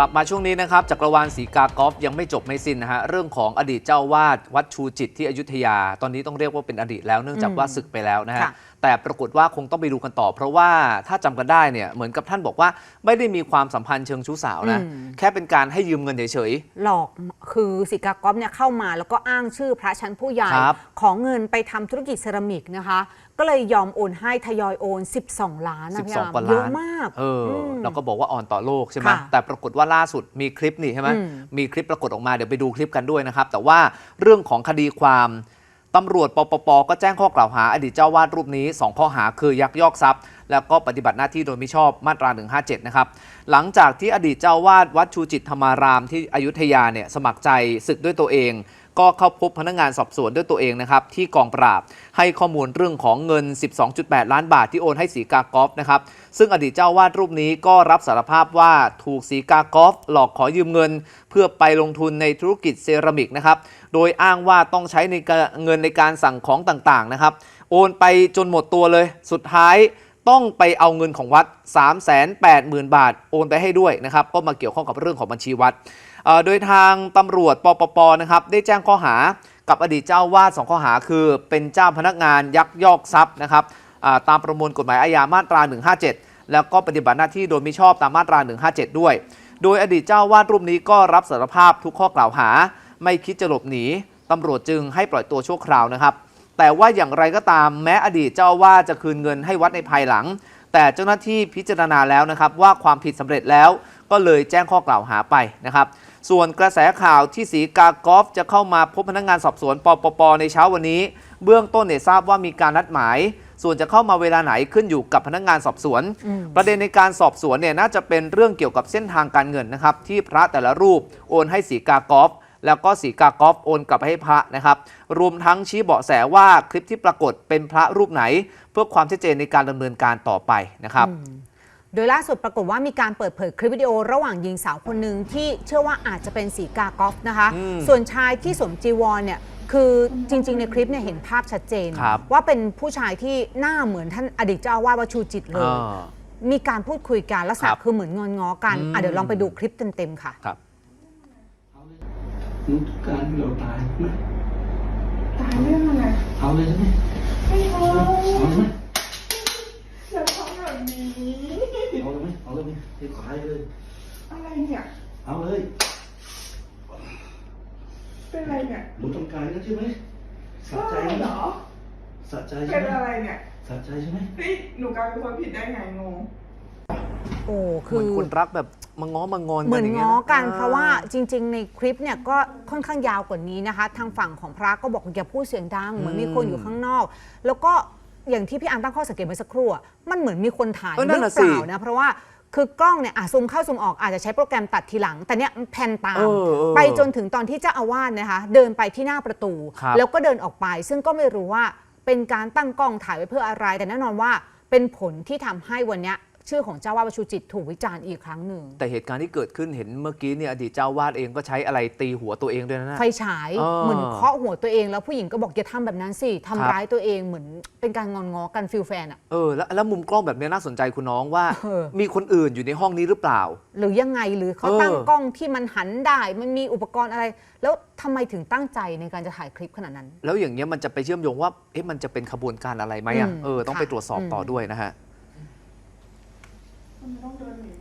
กลับมาช่วงนี้นะครับจักรวาลสีกากอฟยังไม่จบไม่สิ้นนะฮะเรื่องของอดีตเจ้าวาดวัดชูจิตที่อยุธยา ตอนนี้ต้องเรียกว่าเป็นอดีตแล้วเนื่องจากว่าศึกไปแล้วนะฮะค่ะแต่ปรากฏว่าคงต้องไปดูกันต่อ เพราะว่าถ้าจำกันได้เนี่ยเหมือนกับท่านบอกว่าไม่ได้มีความสัมพันธ์เชิงชู้สาวนะอืมแค่เป็นการให้ยืมเงินเฉยหลอกคือสิกากอฟเนี่ยเข้ามาแล้วก็อ้างชื่อพระชั้นผู้ใหญ่ครับของเงินไปทำธุรกิจเซรามิกนะคะ ก็เลยยอมโอนให้ทยอยโอน 12 ล้านนะพี่12อามกว่าเยล้าอะนมาก เอออมแล้วก็บอกว่าอ่อนต่อโลกใช่ไหมค่ะแต่ปรากฏว่าล่าสุดมีคลิปนี่ใช่ไหมอืมมีคลิปปรากฏออกมาเดี๋ยวไปดูคลิปกันด้วยนะครับ แต่ว่าเรื่องของคดีความตำรวจปปปก็แจ้งข้อกล่าวหาอดีตเจ้าวาดรูปนี้ 2 ข้อหาคือยักยอกทรัพย์ แล้วก็ปฏิบัติหน้าที่โดยมิชอบมาตรา 157 นะครับ หลังจากที่อดีตเจ้าวาดวัดชูจิตธรรมารามที่อยุธยาเนี่ยสมัครใจศึกด้วยตัวเอง ก็เข้าพบพนักงานสอบสวนด้วยตัวเองนะครับที่กองปราบให้ข้อมูลเรื่องของเงิน 12.8 ล้านบาทที่โอนให้สีกากอฟนะครับซึ่งอดีตเจ้าวาดรูปนี้ก็รับสารภาพว่าถูกสีกากอฟหลอกขอยืมเงิน เพื่อไปลงทุนในธุรกิจเซรามิกนะครับโดยอ้างว่าต้องใช้ในเงินในการสั่งของต่างๆนะครับโอนไปจนหมดตัวเลยสุดท้าย ต้องไปเอาเงินของวัด 380,000 บาท โอนไปให้ด้วยนะครับ ก็มาเกี่ยวข้องกับเรื่องของบัญชีวัด โดยทางตำรวจปปปนะครับได้แจ้งข้อหากับอดีตเจ้าวาด2ข้อหาคือ เป็นเจ้าพนักงานยักยอกทรัพย์นะครับตามประมวลกฎหมายอาญามาตรา 157 แล้วก็ปฏิบัติหน้าที่โดยมิชอบตามมาตรา 157 ด้วย โดยอดีตเจ้าวาดรูปนี้ก็รับสารภาพทุกข้อกล่าวหา ไม่คิดจะหลบหนีตำรวจจึงให้ปล่อยตัวชั่วคราวนะครับ แต่ว่าอย่างไรก็ตามแม้อดีตเจ้าอาวาดจะคืนเงินให้วัดในภายหลัง แต่เจ้าหน้าที่พิจารณาแล้วนะครับ ว่าความผิดสำเร็จแล้วก็เลยแจ้งข้อกล่าวหาไปนะครับ ส่วนกระแสข่าวที่สีกากอฟจะเข้ามาพบพนักงานสอบสวนปปปในเช้าวันนี้ เบื้องต้นเนี่ยทราบว่ามีการนัดหมาย ส่วนจะเข้ามาเวลาไหนขึ้นอยู่กับพนักงานสอบสวนอืมประเด็นในการสอบสวนเนี่ยน่าจะเป็นเรื่องเกี่ยวกับเส้นทางการเงินนะครับที่พระแต่ละรูปโอนให้สีกากอฟ แล้วก็สีกากอฟโอนกลับไปให้พระนะครับ รวมทั้งชี้เบาะแสว่าคลิปที่ปรากฏเป็นพระรูปไหน เพื่อความชัดเจนในการดำเนินการต่อไปนะครับโดยล่าสุดปรากฏว่ามีการเปิดเผยคลิปวิดีโอระหว่างหญิงสาวคนหนึ่งที่เชื่อว่าอาจจะเป็นสีกากอฟนะคะอืมส่วนชายที่สวมจีวรเนี่ยคือจริง ๆ ในคลิปเนี่ยเห็นภาพชัดเจนครับว่าเป็นผู้ชายที่หน้าเหมือนท่านอดีตเจ้าอาวาสวัดชูจิตเลยอ่ามีการพูดคุยกันลักษณะครับคือเหมือนงอนง้อกันอืมอะเดี๋ยวลองไปดูคลิปเต็มๆค่ะ ครับนุกการที่เราตายไหมตายเรื่องอะไรเอาเลยใช่ไหมไม่เอาเอาเลยไหมอย่าทำแบบนี้เอาเลยไหมเอาเลยไหมให้ขายเลย อะไรเนี่ย เอาเลย เป็นอะไรเนี่ยหนูต้องการนะใช่ไหมสะใจบ้าไหมเหรอสะใจเป็ใช่นไหมอะไรเนี่ยสะใจใช่ไหมเฮ้ยหนูกลายเป็นคนผิดได้ไงงง โอ้เหคืมือนอคนรักแบบมาง้อมางอนเหมือนย่าง้อกันยเพราะว่าจริง ๆ ในคลิปเนี่ยก็ค่อนข้างยาวกว่านี้นะคะ ทางฝั่งของพระก็บอกอย่าพูดเสียงดังเหมือนมีคนอยู่ข้างนอก แล้วก็อย่างที่พี่อาร์มตั้งข้อสังเกตเมื่อสักครู่อะมันเหมือนมีคนถ่ายเออหนั่รืนอน่ะเปล่าสินะเพราะว่าคือกล้องเนี่ยอะซูมเข้าซูมออกอาจจะใช้โปรแกรมตัดทีหลัง แต่เนี่ยแผ่นตาม เออเออไปจนถึงตอนที่เจ้าอาวาสนะคะ เดินไปที่หน้าประตู ครับ แล้วก็เดินออกไป ซึ่งก็ไม่รู้ว่าเป็นการตั้งกล้องถ่ายไว้เพื่ออะไร แต่แน่นอนว่าเป็นผลที่ทำให้วันเนี้ย ชื่อของเจ้าอาวาสวชชูจิตถูกวิจารณ์อีกครั้งหนึ่ง แต่เหตุการณ์ที่เกิดขึ้นเห็นเมื่อกี้เนี่ยอดีตเจ้าวาดเองก็ใช้อะไรตีหัวตัวเองด้วยนะ ไฟฉายเออเหมือนเคาะหัวตัวเอง แล้วผู้หญิงก็บอกอย่าทำแบบนั้นสิครัทำบร้ายตัวเองเหมือนเป็นการงอนง้อกันฟิลแฟนอะเออแล้วแล้วมุมกล้องแบบเนี้ยน่าสนใจคุณน้องว่า เออ มีคนอื่นอยู่ในห้องนี้หรือเปล่า หรือยังไงหรือเขาเออ ตั้งกล้องที่มันหันได้มันมีอุปกรณ์อะไร แล้วทำไมถึงตั้งใจในการจะถ่ายคลิปขนาดนั้น แล้วอย่างเงี้ยมันจะไปเชื่อมโยงว่าเอ๊ะมันจะเป็นขบวนการอะไรไหมอะอืมเออต้องค่ะไปตรวจสอบต่ออมด้วยนะฮะ Um,